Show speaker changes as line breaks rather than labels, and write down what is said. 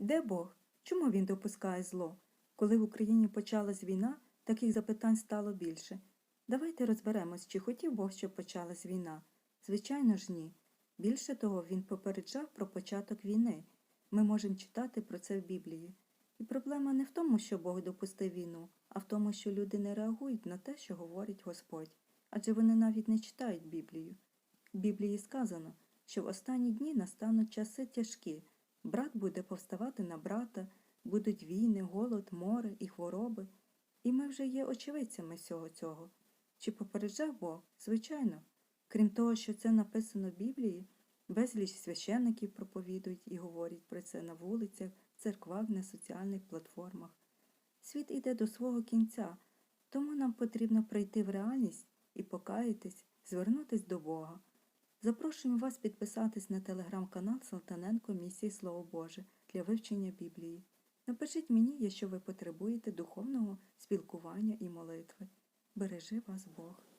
Де Бог? Чому він допускає зло? Коли в Україні почалась війна, таких запитань стало більше. Давайте розберемось, чи хотів Бог, щоб почалась війна. Звичайно ж ні. Більше того, він попереджав про початок війни. Ми можемо читати про це в Біблії. І проблема не в тому, що Бог допустив війну, а в тому, що люди не реагують на те, що говорить Господь, адже вони навіть не читають Біблію. В Біблії сказано, що в останні дні настануть часи тяжкі, брат буде повставати на брата, будуть війни, голод, море і хвороби. І ми вже є очевидцями всього цього. Чи попереджав Бог? Звичайно. Крім того, що це написано в Біблії, безліч священників проповідують і говорять про це на вулицях, церквах, на соціальних платформах. Світ іде до свого кінця, тому нам потрібно прийти в реальність і покаятись, звернутись до Бога. Запрошуємо вас підписатись на телеграм-канал Салтаненко Місії Слово Боже для вивчення Біблії. Напишіть мені, якщо ви потребуєте духовного спілкування і молитви. Бережи вас Бог.